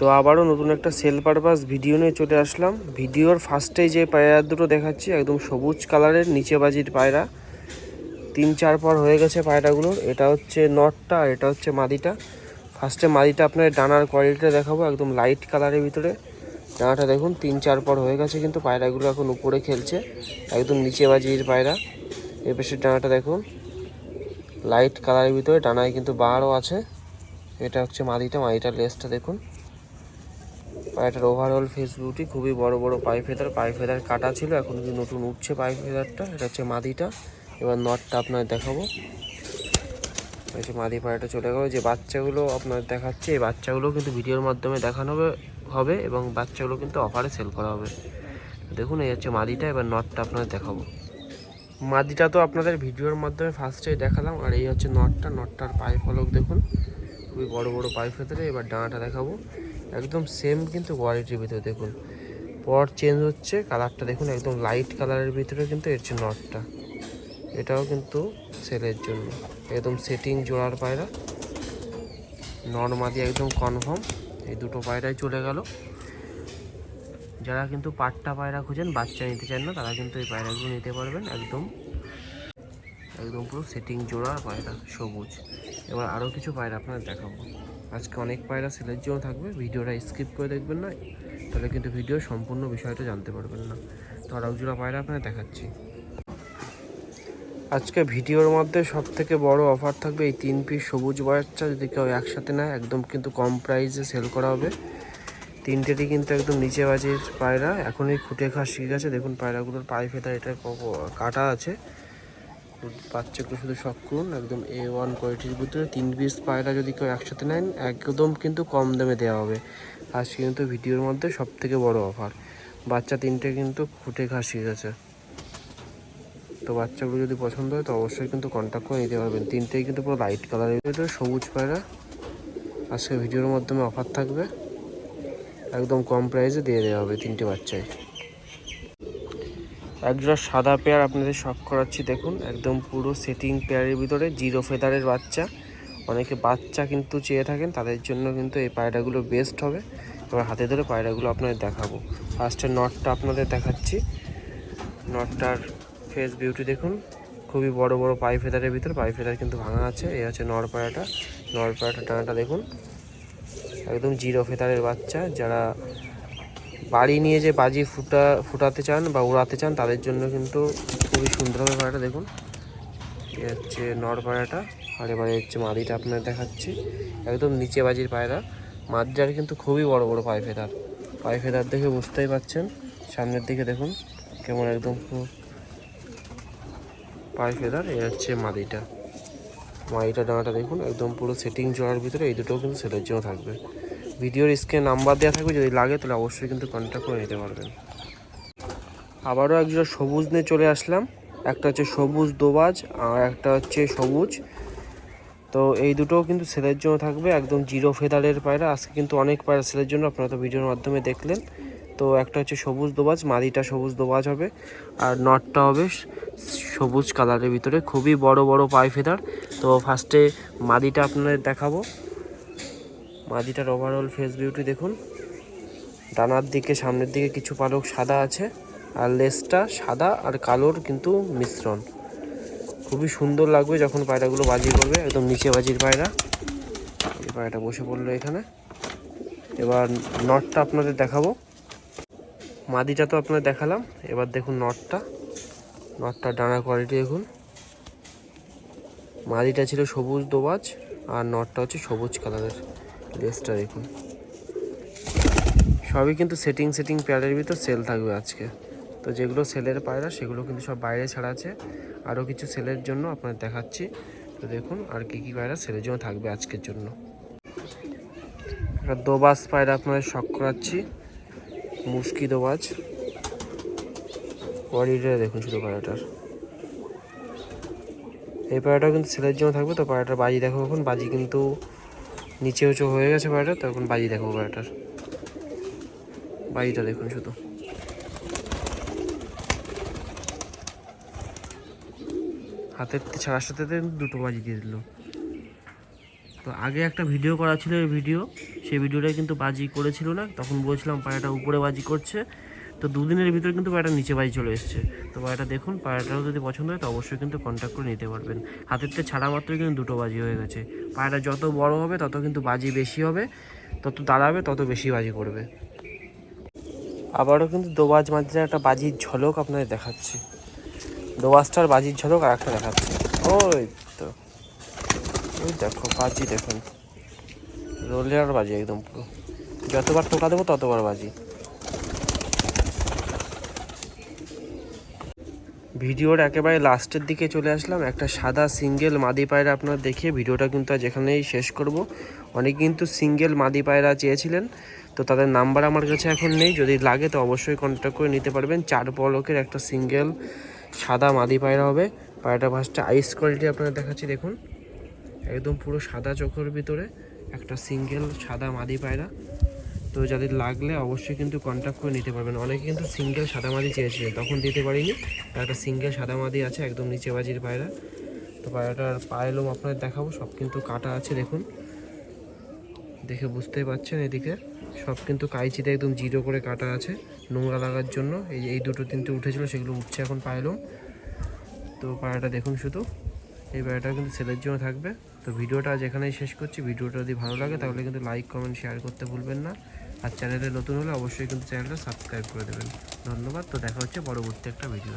তো আবারও নতুন একটা সেল পারপাস ভিডিও নিয়ে চলে আসলাম। ভিডিওর ফার্স্টেই যে পায়রা দুটো দেখাচ্ছি, একদম সবুজ কালারের নিচে বাজির পায়রা। তিন চার পর হয়ে গেছে পায়রাগুলোর। এটা হচ্ছে নটটা আর এটা হচ্ছে মাদিটা। ফার্স্টে মাদিটা আপনার ডানার কোয়ালিটিটা দেখাবো, একদম লাইট কালারের ভিতরে। ডানাটা দেখুন, তিন চার পর হয়ে গেছে কিন্তু পায়রাগুলো এখন উপরে খেলছে, একদম নিচে বাজির পায়রা। এ পাশের ডানাটা দেখুন লাইট কালারের ভিতরে, ডানায় কিন্তু বারও আছে। এটা হচ্ছে মাদিটা, মাদিটার লেসটা দেখুন। পায়রাটার ওভারঅল ফেস বিউটি খুবই বড় বড় পাই ফেদার পাই ফেদার কাটা ছিল, এখন কিন্তু নতুন উঠছে পাই ফেদারটা এটা হচ্ছে মাদিটা। এবার নটটা আপনার দেখাবো। এই যে মাদি পায়রাটা চলে গেলো, যে বাচ্চাগুলো আপনার দেখাচ্ছে, এই বাচ্চাগুলো কিন্তু ভিডিওর মাধ্যমে দেখানো হবে এবং বাচ্চাগুলো কিন্তু অফারে সেল করা হবে। দেখুন, এই হচ্ছে মাদিটা, এবার নটটা আপনাদের দেখাবো। মাদিটা তো আপনাদের ভিডিওর মাধ্যমে ফার্স্টেই দেখালাম, আর এই হচ্ছে নটটা নটটার পায়ে ফলক দেখুন। খুবই বড় বড় পায়ে ফেতরে এবার ডানাটা দেখাবো। একদম সেম কিন্তু কোয়ালিটির ভিতরে দেখুন। পর চেঞ্জ হচ্ছে কালারটা দেখুন, একদম লাইট কালারের ভিতরে কিন্তু এর হচ্ছে নটটা এটাও কিন্তু সেলের জন্য। একদম সেটিং জোড়ার পায়রা। নর্মাদি একদম কনফার্ম এই দুটো পায়রাই চলে গেল। যারা কিন্তু পাট্টা পায়রা খুঁজেন, বাচ্চা নিতে চান না, তারা কিন্তু এই পায়রাগুলো নিতে পারবেন একদম। একদম পুরো সেটিং জোড়া পায়রা, সবুজ। এবার আরও কিছু পায়রা আপনার দেখাবো। আজকে অনেক পায়রা সেলের জন্য থাকবে, ভিডিওটা স্কিপ করে দেখবেন না, তাহলে কিন্তু ভিডিও সম্পূর্ণ বিষয়টা জানতে পারবেন না। তো আরও জোড়া পায়রা আপনাকে দেখাচ্ছি। আজকে ভিডিওর মধ্যে সব থেকে বড় অফার থাকবে এই তিন পিস সবুজ বাচ্চা, যদি কেউ একসাথে নেয়, একদম কিন্তু কম প্রাইসে সেল করা হবে। তিনটেটি কিন্তু একদম নিচে বাজির পায়রা, এখনই খুঁটে খাওয়া শিখে গেছে। দেখুন পায়রাগুলোর পায়ে ফেতা, এটা কাটা আছে। বাচ্চাগুলো শুধু শখ করুন একদম এ ওয়ান কোয়ালিটির ভিতরে। তিন পিস পায়রা যদি কেউ একসাথে নেন, একদম কিন্তু কম দামে দেওয়া হবে। আজকে কিন্তু ভিডিওর মধ্যে সব থেকে বড় অফার। বাচ্চা তিনটে কিন্তু খুঁটে শিখে গেছে। তো বাচ্চাগুলো যদি পছন্দ হয়, তো অবশ্যই কিন্তু কন্ট্যাক্ট করে নিতে পারবেন। তিনটেই কিন্তু পুরো লাইট কালারের ভিতরে, সবুজ পায়রা। আজকে ভিডিওর মাধ্যমে অফার থাকবে। একদম কম প্রাইসে দিয়ে দেওয়া হবে তিনটে বাচ্চায়। একজোড়া সাদা পেয়ার আপনাদের শখ করাচ্ছি, দেখুন। একদম পুরো সেটিং পেয়ারের ভিতরে, জিরো ফেদারের বাচ্চা। অনেকে বাচ্চা কিন্তু চেয়ে থাকেন, তাদের জন্য কিন্তু এই পায়রাগুলো বেস্ট হবে। এবার হাতে ধরে পায়রাগুলো আপনাদের দেখাবো। ফার্স্টে নটটা আপনাদের দেখাচ্ছি। নটটার ফেস বিউটি দেখুন। খুবই বড় বড় পাই ফেদারের ভিতরে, পাই ফেদার কিন্তু ভাঙা আছে। এই হচ্ছে নর পায়রাটা। নর পায়রাটা ডানাটা দেখুন। একদম জিরো ফেদারের বাচ্চা। যারা বাড়ি নিয়ে যে বাজি ফুটা, ফুটাতে চান বা উড়াতে চান, তাদের জন্য কিন্তু খুবই সুন্দর হবে দেখুন। এ হচ্ছে নর পায়রাটা আর এবারে হচ্ছে মাদিটা আপনার দেখাচ্ছি। একদম নিচে বাজির পায়রা। মাদিটার কিন্তু খুবই বড় বড় পায়ে ফেদার। পায়ে ফেদার দেখে বুঝতেই পাচ্ছেন। সামনের দিকে দেখুন, কেমন একদম পায়ে ফেদার। এ হচ্ছে মাদিটা। মাদিটা ডানাটা দেখুন, একদম পুরো সেটিং জোড়ার ভিতরে এই দুটোও কিন্তু সেলের জন্য থাকবে। ভিডিওর স্ক্রিনে নাম্বার দেওয়া থাকবে, যদি লাগে তাহলে অবশ্যই কিন্তু কন্ট্যাক্ট করে নিতে পারবেন। আবারও একজন সবুজ নিয়ে চলে আসলাম। একটা হচ্ছে সবুজ দোবাজ আর একটা হচ্ছে সবুজ। তো এই দুটোও কিন্তু সেলের জন্য থাকবে, একদম জিরো ফেদারের পায়রা। আজকে কিন্তু অনেক পায়রা সেলের জন্য আপনারা তো ভিডিওর মাধ্যমে দেখলেন। তো একটা হচ্ছে সবুজ দোবাজ, মাদিটা সবুজ দোবাজ হবে আর নটটা হবে সবুজ কালারের ভিতরে। খুবই বড় বড় পায়ে ফেদার তো ফার্স্টে মাদিটা আপনাদের দেখাবো। মাদিটার ওভারঅল ফেস বিউটি দেখুন। ডানার দিকে, সামনের দিকে কিছু পালক সাদা আছে, আর লেসটা সাদা আর কালোর কিন্তু মিশ্রণ। খুবই সুন্দর লাগবে যখন পায়রাগুলো বাজি করবে একদম নিচে বাজির পায়রা। এই পায়রাটা বসে পড়ল এখানে। এবার নটটা আপনাদের দেখাবো। মাদিটা তো আপনাদের দেখালাম, এবার দেখুন নটটা নটটা ডানা কোয়ালিটি দেখুন। মাদিটা ছিল সবুজ দোবাজ, আর নটটা হচ্ছে সবুজ কালারের লেসটা দেখুন। সবই কিন্তু সেটিং সেটিং পেয়ারের ভিতর সেল থাকবে আজকে। তো যেগুলো সেলের পায়রা, সেগুলো কিন্তু সব বাইরে ছাড়া আছে। আরও কিছু সেলের জন্য আপনার দেখাচ্ছি। তো দেখুন আর কী কী পায়রা সেলের জন্য থাকবে আজকের জন্য। একটা দোবাজ পায়রা আপনাদের শখ করাচ্ছি। মুশকি দোবাজ। বডিটা দেখুন শুধু পায়রাটার। এই পায়রাটাও কিন্তু সেলের জন্য থাকবে। তো পায়রাটার বাজি দেখো এখন। বাজি কিন্তু নিচে উঁচু হয়ে গেছে পায়রাটা তো এখন বাজি দেখো পায়রাটার বাজিটা দেখুন শুধু। হাতের ছাড়ার সাথে দুটো বাজি দিয়ে দিল। তো আগে একটা ভিডিও করা ছিল ভিডিও, সেই ভিডিওটাই কিন্তু বাজি করেছিল না, তখন বলছিলাম পায়রাটা উপরে বাজি করছে। তো দুদিনের ভিতরে কিন্তু পায়রাটা নিচে বাজি চলে এসছে। তো পায়রাটা দেখুন পায়রাটাও যদি পছন্দ হয় তো অবশ্যই কিন্তু কন্ট্যাক্ট করে নিতে পারবেন। হাতের থেকে ছাড়া মাত্রই কিন্তু দুটো বাজি হয়ে গেছে। পায়রাটা যত বড় হবে, তত কিন্তু বাজি বেশি হবে, তত দাঁড়াবে, তত বেশি বাজি করবে আবারও কিন্তু দোবাজ মাঝে একটা বাজির ঝলক আপনাদের দেখাচ্ছি। দোবাজটার বাজির ঝলক আর একটা দেখাচ্ছি। ওই তো। ওই দেখো, বাজি দেখুন। রোলের বাজি একদম পুরো। যতবার টোকা দেবো ততবার বাজি। ভিডিওর একেবারে লাস্টের দিকে চলে আসলাম। একটা সাদা সিঙ্গেল মাদি পায়রা আপনারা দেখিয়ে ভিডিওটা কিন্তু আজ এখানেই শেষ করব। অনেক কিন্তু সিঙ্গেল মাদি পায়রা চেয়েছিলেন, তো তাদের নাম্বার আমার কাছে এখন নেই। যদি লাগে তো অবশ্যই কন্ট্যাক্ট করে নিতে পারবেন। চার পলকের একটা সিঙ্গেল সাদা মাদি পায়রা হবে। পায়রাটা ফার্স্টে আইস কোয়ালিটি আপনারা দেখাচ্ছি, দেখুন। একদম পুরো সাদা চোখের ভিতরে একটা সিঙ্গেল সাদা মাদি পায়রা। তো যাদের লাগলে অবশ্যই কিন্তু কন্ট্যাক্ট করে নিতে পারবেন। অনেকে কিন্তু সিঙ্গেল সাদা মাদি চেয়েছিলেন তখন দিতে পারিনি। একটা সিঙ্গেল সাদা মাদি আছে একদম নিচে বাজির পায়রা। তো পায়রাটার পায়েলম আপনাদের দেখাবো, সব কিন্তু কাটা আছে দেখুন। দেখে বুঝতেই পারছেন এদিকে। সব কিন্তু কাইচিতে একদম জিরো করে কাটা আছে নোংরা লাগার জন্য। এই এই দুটো তিনটে উঠেছিল, সেগুলো উঠছে এখন পায়েলম। তো পায়রাটা দেখুন শুধু। এই পায়রাটা কিন্তু সেলের জন্য থাকবে। তো ভিডিওটা আজ এখানেই শেষ করছি। ভিডিওটা যদি ভালো লাগে তাহলে কিন্তু লাইক কমেন্ট শেয়ার করতে ভুলবেন না। আর চ্যানেলে নতুন হলে অবশ্যই কিন্তু চ্যানেলটা সাবস্ক্রাইব করে দেবেন। ধন্যবাদ, তো দেখা হচ্ছে পরবর্তী একটা ভিডিও